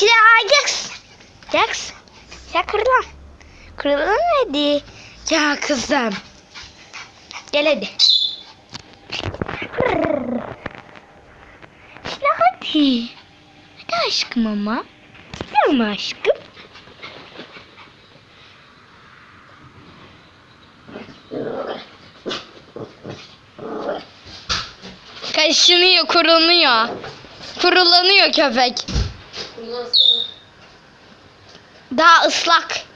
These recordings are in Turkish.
Şimdi Ajax. Jax. Ya kırılan. Kırılan hadi. Ya kızım. Gel hadi. Şimdi hadi. Hadi aşkım ama. Mi aşkım? Kaşınıyor, kurulanıyor. Kurulanıyor köpek. Daha ıslak.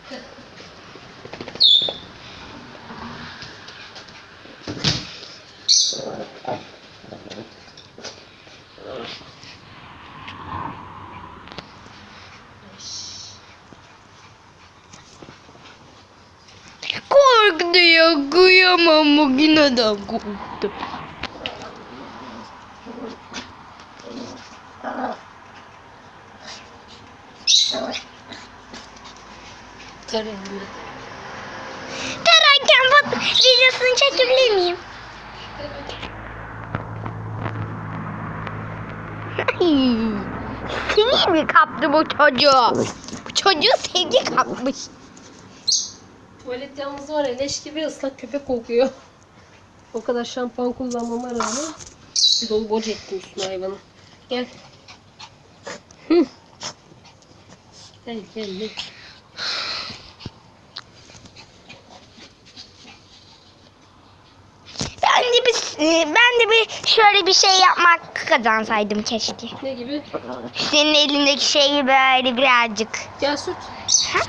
Korktu ya kıyamam makineden korktu. Tarihinde. Derken bak videosunu çekebilir miyim? Sevgi mi kaptı bu çocuğu? Bu çocuğu sevgi kapmış. Tuvalet yalnız var ya leş gibi ıslak köpek kokuyor. O kadar şampuan kullanmama rağmen dolu boca ettim üstüne hayvanı. Gel. Gel gel gel. Ben de bir ben de bir şöyle bir şey yapmak kazansaydım keşke. Ne gibi? Senin elindeki şeyi böyle birazcık. Gel süt. Ha?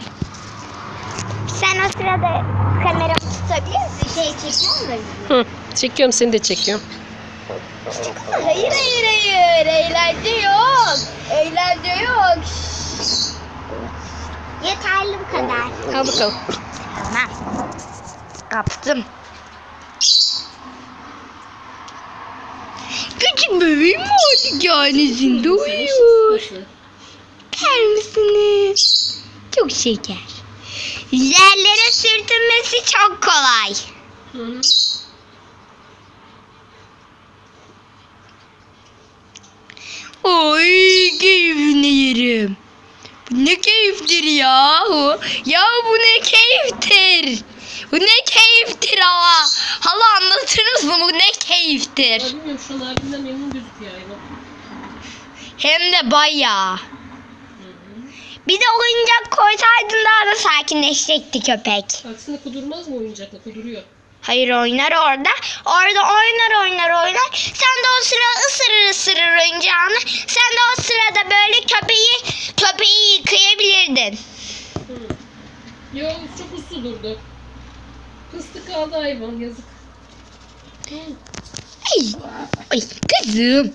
Sen o sırada kameramı tutabilir misin? Şey çekiyor musun? Hı. Çekiyorum seni de çekiyorum. Hayır hayır hayır. Eğlence yok. Eğlence yok. Yeterli bu kadar. Al bakalım. Tamam. Kaptım. Küçük bebeğim malikanesinde uyuyor. Başla. Bakar mısınız? Çok şeker. Yerlere sürtünmesi çok kolay. Hı hı. Oy keyfini yerim. Bu ne keyiftir yahu? Ya bu ne keyiftir? Bu ne keyiftir hala? Hala anlatırız mı bu ne keyiftir? Ya bilmiyorum şu an abimden memnun gözüküyor hayvan. Hem de bayağı. Bir de oyuncak koysaydın daha da sakinleşecekti köpek. Aksine kudurmaz mı oyuncakla? Kuduruyor. Hayır oynar orada. Orada oynar oynar oynar. Sen de o sıra ısırır ısırır oyuncağını. Sen de o sırada böyle köpeği köpeği yıkayabilirdin. Hı. Yo çok uslu durdu. Fıstık aldı hayvan yazık. Ay, ay kızım.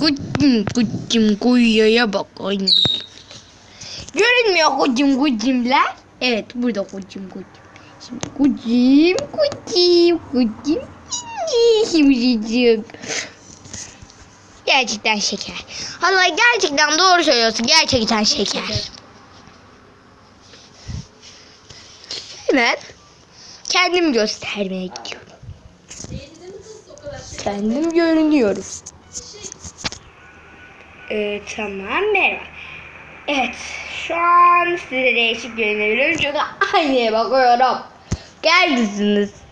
Kucum kucum kuyuya bak anne. Görünmüyor kucum kucumlar. Evet burada kucum kucum. Şimdi kucum kucum kucum. Şimdi Gerçekten şeker. Hala gerçekten doğru söylüyorsun. Gerçekten şeker. Hemen kendimi göstermeye gidiyorum. Kendim görünüyorum. Ee, tamam merhaba. Evet şu an size değişik görünebilirim çünkü aynaya bakıyorum. Gel kızınız.